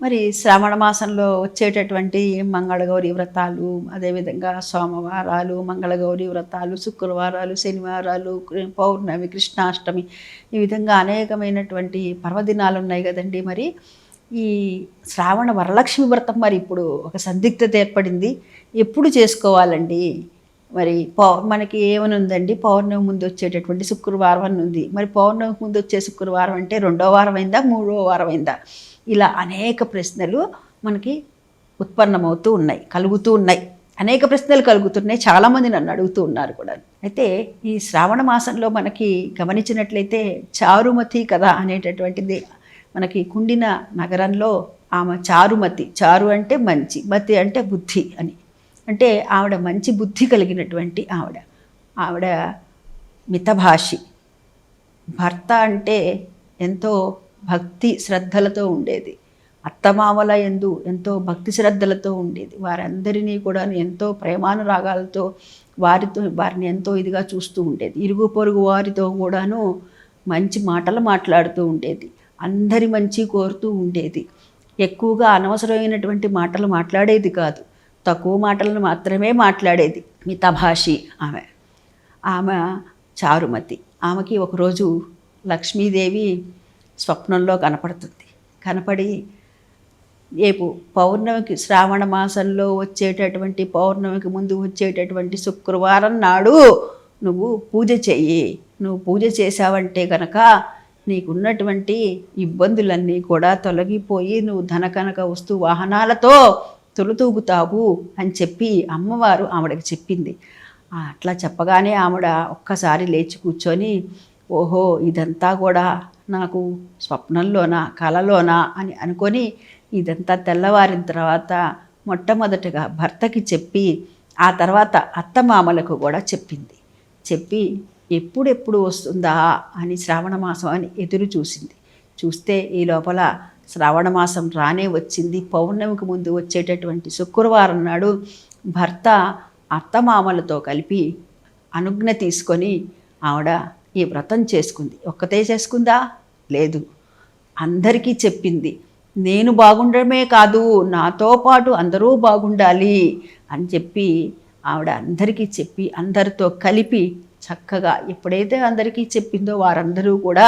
మరి శ్రావణ మాసంలో వచ్చేటటువంటి మంగళగౌరి వ్రతాలు అదేవిధంగా సోమవారాలు మంగళగౌరి వ్రతాలు శుక్రవారాలు శనివారాలు పౌర్ణమి కృష్ణాష్టమి ఈ విధంగా అనేకమైనటువంటి పర్వదినాలు ఉన్నాయి కదండి. మరి ఈ శ్రావణ వరలక్ష్మి వ్రతం మరి ఇప్పుడు ఒక సందిగ్ధత ఏర్పడింది. ఎప్పుడు చేసుకోవాలండి? మరి పౌ మనకి ఏమని ఉందండి పౌర్ణమి ముందు వచ్చేటటువంటి శుక్రవారం అని ఉంది మరి పౌర్ణమికి ముందు వచ్చే శుక్రవారం అంటే రెండో వారం అయిందా మూడో వారం అయిందా ఇలా అనేక ప్రశ్నలు మనకి ఉత్పన్నమవుతూ ఉన్నాయి కలుగుతూ ఉన్నాయి. అనేక ప్రశ్నలు కలుగుతున్నాయి. చాలామంది నన్ను అడుగుతూ ఉన్నారు కూడా. అయితే ఈ శ్రావణ మాసంలో మనకి గమనించినట్లయితే చారుమతి కథ అనేటటువంటిది మనకి కుండిన నగరంలో ఆమె చారుమతి చారు అంటే మంచి మతి అంటే బుద్ధి అని. అంటే ఆవిడ మంచి బుద్ధి కలిగినటువంటి ఆవిడ. ఆవిడ మితభాషి. భర్త అంటే ఎంతో భక్తి శ్రద్ధలతో ఉండేది. అత్తమామల ఎందు ఎంతో భక్తి శ్రద్ధలతో ఉండేది. వారందరినీ కూడా ఎంతో ప్రేమానురాగాలతో వారితో వారిని ఎంతో ఇదిగా చూస్తూ ఉండేది. ఇరుగు పొరుగు వారితో కూడాను మంచి మాటలు మాట్లాడుతూ ఉండేది. అందరి మంచి కోరుతూ ఉండేది. ఎక్కువగా అనవసరమైనటువంటి మాటలు మాట్లాడేది కాదు. తక్కువ మాటలను మాత్రమే మాట్లాడేది. మితభాషి ఆమె. ఆమె చారుమతి. ఆమెకి ఒకరోజు లక్ష్మీదేవి స్వప్నంలో కనపడుతుంది. కనపడి రేపు పౌర్ణమికి శ్రావణ మాసంలో వచ్చేటటువంటి పౌర్ణమికి ముందు వచ్చేటటువంటి శుక్రవారం నాడు నువ్వు పూజ చెయ్యి. నువ్వు పూజ చేసావంటే కనుక నీకున్నటువంటి ఇబ్బందులన్నీ కూడా తొలగిపోయి నువ్వు ధనకనక వస్తు వాహనాలతో తొలుతూగుతావు అని చెప్పి అమ్మవారు ఆవిడకి చెప్పింది. అట్లా చెప్పగానే ఆవిడ ఒక్కసారి లేచి కూర్చొని ఓహో ఇదంతా కూడా నాకు స్వప్నంలోనా కలలోనా అని అనుకొని ఇదంతా తెల్లవారిన తర్వాత మొట్టమొదటగా భర్తకి చెప్పి ఆ తర్వాత అత్తమామలకు కూడా చెప్పింది. చెప్పి ఎప్పుడెప్పుడు వస్తుందా అని శ్రావణ మాసం అని ఎదురు చూసింది. చూస్తే ఈ లోపల శ్రావణ మాసం రానే వచ్చింది. పౌర్ణమికి ముందు వచ్చేటటువంటి శుక్రవారం నాడు భర్త అత్తమామలతో కలిపి అనుజ్ఞ తీసుకొని ఆవిడ ఈ వ్రతం చేసుకుంది. ఒక్కతే చేసుకుందా? లేదు. అందరికీ చెప్పింది. నేను బాగుండడమే కాదు నాతో పాటు అందరూ బాగుండాలి అని చెప్పి ఆవిడ అందరికీ చెప్పి అందరితో కలిపి చక్కగా ఎప్పుడైతే అందరికీ చెప్పిందో వారందరూ కూడా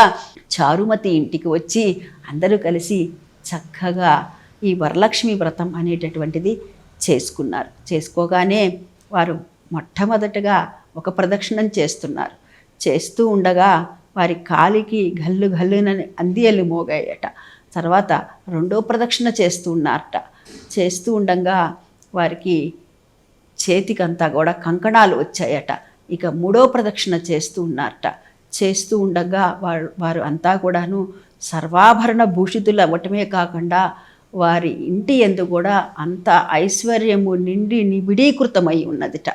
చారుమతి ఇంటికి వచ్చి అందరూ కలిసి చక్కగా ఈ వరలక్ష్మి వ్రతం అనేటటువంటిది చేసుకున్నారు. చేసుకోగానే వారు మొట్టమొదటగా ఒక ప్రదక్షిణం చేస్తున్నారు. చేస్తూ ఉండగా వారి కాలికి గల్లు గల్లునని అందియలు మోగాయట. తర్వాత రెండో ప్రదక్షిణ చేస్తూ ఉన్నారట. చేస్తూ ఉండగా వారికి చేతికంతా కూడా కంకణాలు వచ్చాయట. ఇక మూడో ప్రదక్షిణ చేస్తూ ఉన్నారట. చేస్తూ ఉండగా వారు వారు అంతా కూడాను సర్వాభరణ భూషితులు అవ్వటమే కాకుండా వారి ఇంటి ఎందు కూడా అంత ఐశ్వర్యము నిండి నిబిడీకృతమై ఉన్నదిట.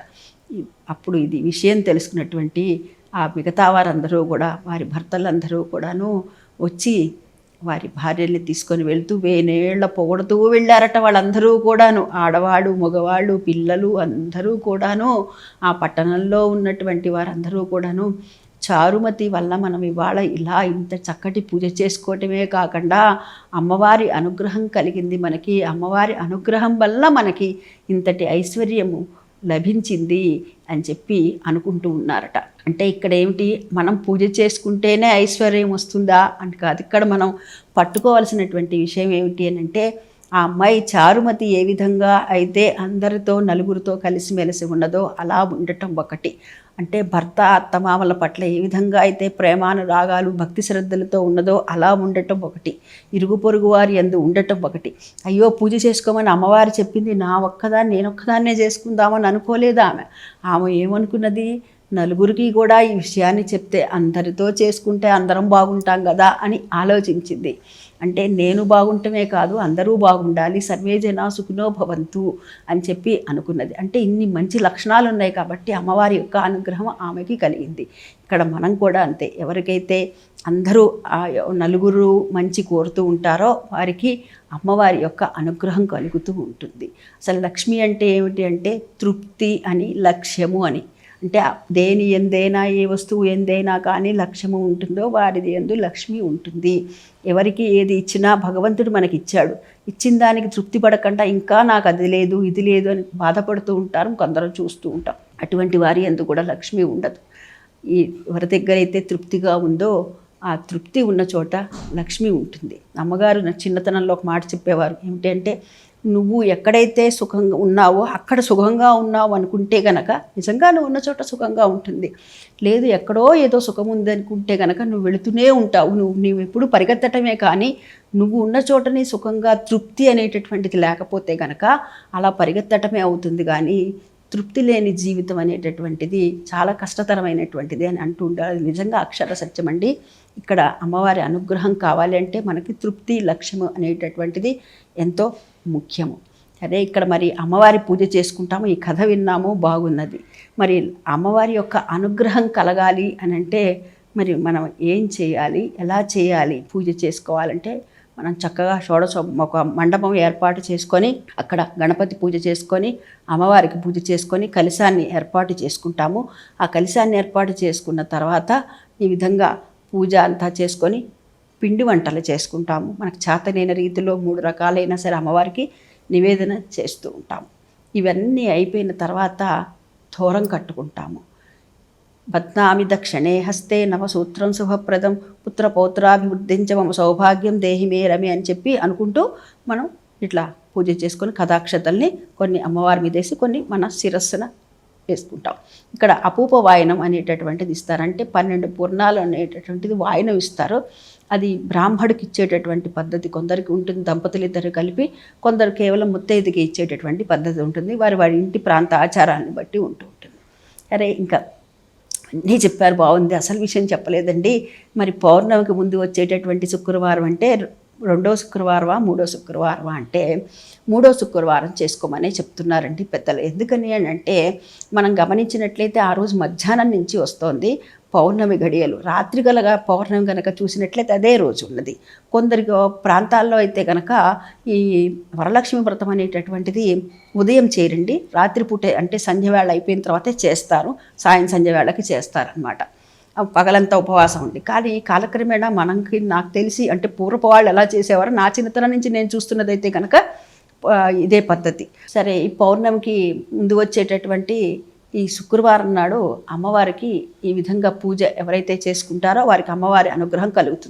అప్పుడు ఇది విషయం తెలుసుకున్నటువంటి ఆ మిగతా వారందరూ కూడా వారి భర్తలందరూ కూడాను వచ్చి వారి భార్యల్ని తీసుకొని వెళ్తూ వేనేళ్ళ పొగడుతూ వెళ్ళారట వాళ్ళందరూ కూడాను. ఆడవాళ్ళు మగవాళ్ళు పిల్లలు అందరూ కూడాను ఆ పట్టణంలో ఉన్నటువంటి వారందరూ కూడాను చారుమతి వల్ల మనం ఇవాళ ఇలా ఇంత చక్కటి పూజ చేసుకోవటమే కాకుండా అమ్మవారి అనుగ్రహం కలిగింది మనకి. అమ్మవారి అనుగ్రహం వల్ల మనకి ఇంతటి ఐశ్వర్యము లభించింది అని చెప్పి అనుకుంటూ ఉన్నారట. అంటే ఇక్కడ ఏమిటి? మనం పూజ చేసుకుంటేనే ఐశ్వర్యం వస్తుందా? అని కాదు ఇక్కడ మనం పట్టుకోవాల్సినటువంటి విషయం ఏమిటి అని అంటే ఆ అమ్మాయి చారుమతి ఏ విధంగా అయితే అందరితో నలుగురితో కలిసిమెలిసి ఉన్నదో అలా ఉండటం ఒకటి. అంటే భర్త అత్తమామల పట్ల ఏ విధంగా అయితే ప్రేమానురాగాలు భక్తి శ్రద్ధలతో ఉన్నదో అలా ఉండటం ఒకటి. ఇరుగు పొరుగు వారి ఎందు ఉండటం ఒకటి. అయ్యో పూజ చేసుకోమని అమ్మవారు చెప్పింది నా ఒక్కదాన్ని నేను ఒక్కదాన్నే చేసుకుందామని అనుకోలేదు ఆమె. ఆమె ఏమనుకున్నది? నలుగురికి కూడా ఈ విషయాన్ని చెప్తే అందరితో చేసుకుంటే అందరం బాగుంటాం కదా అని ఆలోచించింది. అంటే నేను బాగుంటమే కాదు అందరూ బాగుండాలి సర్వే జనా సుఖినో భవంతు అని చెప్పి అనుకున్నది. అంటే ఇన్ని మంచి లక్షణాలు ఉన్నాయి కాబట్టి అమ్మవారి యొక్క అనుగ్రహం ఆమెకి కలిగింది. ఇక్కడ మనం కూడా అంతే. ఎవరికైతే అందరూ ఆ నలుగురు మంచి కోరుతూ ఉంటారో వారికి అమ్మవారి యొక్క అనుగ్రహం కలుగుతూ ఉంటుంది. అసలు లక్ష్మి అంటే ఏమిటి అంటే తృప్తి అని లక్ష్యము అని. అంటే దేని ఎందైనా ఏ వస్తువు ఎందైనా కానీ లక్ష్యము ఉంటుందో వారిది ఎందు లక్ష్మి ఉంటుంది. ఎవరికి ఏది ఇచ్చినా భగవంతుడు మనకి ఇచ్చాడు ఇచ్చిన దానికి తృప్తి పడకుండా ఇంకా నాకు అది లేదు ఇది లేదు అని బాధపడుతూ ఉంటారు కొందరు చూస్తూ ఉంటాం అటువంటి వారి ఎందు కూడా లక్ష్మి ఉండదు. ఈ ఎవరి దగ్గర అయితే తృప్తిగా ఉందో ఆ తృప్తి ఉన్న చోట లక్ష్మి ఉంటుంది. అమ్మగారు నా చిన్నతనంలో ఒక మాట చెప్పేవారు ఏమిటంటే నువ్వు ఎక్కడైతే సుఖంగా ఉన్నావో అక్కడ సుఖంగా ఉన్నావు అనుకుంటే గనక నిజంగా నువ్వు ఉన్న చోట సుఖంగా ఉంటుంది. లేదు ఎక్కడో ఏదో సుఖం ఉంది అనుకుంటే గనక నువ్వు వెళుతూనే ఉంటావు. నువ్వు నువ్వు ఎప్పుడు పరిగెత్తటమే కానీ నువ్వు ఉన్న చోటని సుఖంగా తృప్తి అనేటటువంటిది లేకపోతే గనక అలా పరిగెత్తటమే అవుతుంది కానీ తృప్తి లేని జీవితం అనేటటువంటిది చాలా కష్టతరమైనటువంటిది అని అంటూ ఉండాలి. నిజంగా అక్షర సత్యం అండి. ఇక్కడ అమ్మవారి అనుగ్రహం కావాలి అంటే మనకి తృప్తి లక్ష్యము అనేటటువంటిది ఎంతో ముఖ్యము. అదే ఇక్కడ మరి అమ్మవారి పూజ చేసుకుంటాము ఈ కథ విన్నాము బాగున్నది. మరి అమ్మవారి యొక్క అనుగ్రహం కలగాలి అని అంటే మరి మనం ఏం చేయాలి ఎలా చేయాలి పూజ చేసుకోవాలంటే మనం చక్కగా షోడశ ఒక మండపం ఏర్పాటు చేసుకొని అక్కడ గణపతి పూజ చేసుకొని అమ్మవారికి పూజ చేసుకొని కలిశాన్ని ఏర్పాటు చేసుకుంటాము. ఆ కలిశాన్ని ఏర్పాటు చేసుకున్న తర్వాత ఈ విధంగా పూజ అంతా చేసుకొని పిండి వంటలు చేసుకుంటాము. మనకు చేతనైన రీతిలో మూడు రకాలైన సరే అమ్మవారికి నివేదన చేస్తూ ఉంటాము. ఇవన్నీ అయిపోయిన తర్వాత తోరం కట్టుకుంటాము. బద్నామి దక్షిణే హస్తే నవసూత్రం శుభప్రదం. పుత్రపౌత్రాభివృద్ధించ మమ సౌభాగ్యం దేహిమే రమి అని చెప్పి అనుకుంటూ మనం ఇట్లా పూజ చేసుకొని కథాక్షతల్ని కొన్ని అమ్మవారి మీద వేసి కొన్ని మన శిరస్సున వేసుకుంటాం. ఇక్కడ అపూప వాయనం అనేటటువంటిది ఇస్తారంటే పన్నెండు పూర్ణాలు అనేటటువంటిది వాయనం ఇస్తారు. అది బ్రాహ్మడికి ఇచ్చేటటువంటి పద్ధతి. కొందరికి ఉంటుంది దంపతులు ఇద్దరు కలిపి కొందరు కేవలం ముత్తైదుకి ఇచ్చేటటువంటి పద్ధతి ఉంటుంది. వారి వారి ఇంటి ప్రాంత ఆచారాన్ని బట్టి ఉంటూ ఉంటుంది. అరే ఇంకా అన్నీ చెప్పారు. బాగుంది. అసలు విషయం చెప్పలేదండి. మరి పౌర్ణమికి ముందు వచ్చేటటువంటి శుక్రవారం అంటే రెండో శుక్రవారమా మూడో శుక్రవారమా అంటే మూడో శుక్రవారం చేసుకోమని చెప్తున్నారండి పెద్దలు. ఎందుకని అని అంటే మనం గమనించినట్లయితే ఆ రోజు మధ్యాహ్నం నుంచి వస్తోంది పౌర్ణమి గడియలు. రాత్రి గలగా పౌర్ణమి కనుక చూసినట్లయితే అదే రోజు ఉన్నది. కొందరికి ప్రాంతాల్లో అయితే కనుక ఈ వరలక్ష్మి వ్రతం అనేటటువంటిది ఉదయం చేరండి రాత్రిపూట అంటే సంధ్యవేళ అయిపోయిన తర్వాతే చేస్తారు సాయం సంధ్యవేళకి చేస్తారనమాట పగలంతా ఉపవాసం ఉంది. కానీ కాలక్రమేణా మనకి నాకు తెలిసి అంటే పూర్వపు వాళ్ళు ఎలా చేసేవారు నా చిన్నతనం నుంచి నేను చూస్తున్నదైతే కనుక ఇదే పద్ధతి. సరే ఈ పౌర్ణమికి ముందు వచ్చేటటువంటి ఈ శుక్రవారం నాడు అమ్మవారికి ఈ విధంగా పూజ ఎవరైతే చేసుకుంటారో వారికి అమ్మవారి అనుగ్రహం కలుగుతుంది.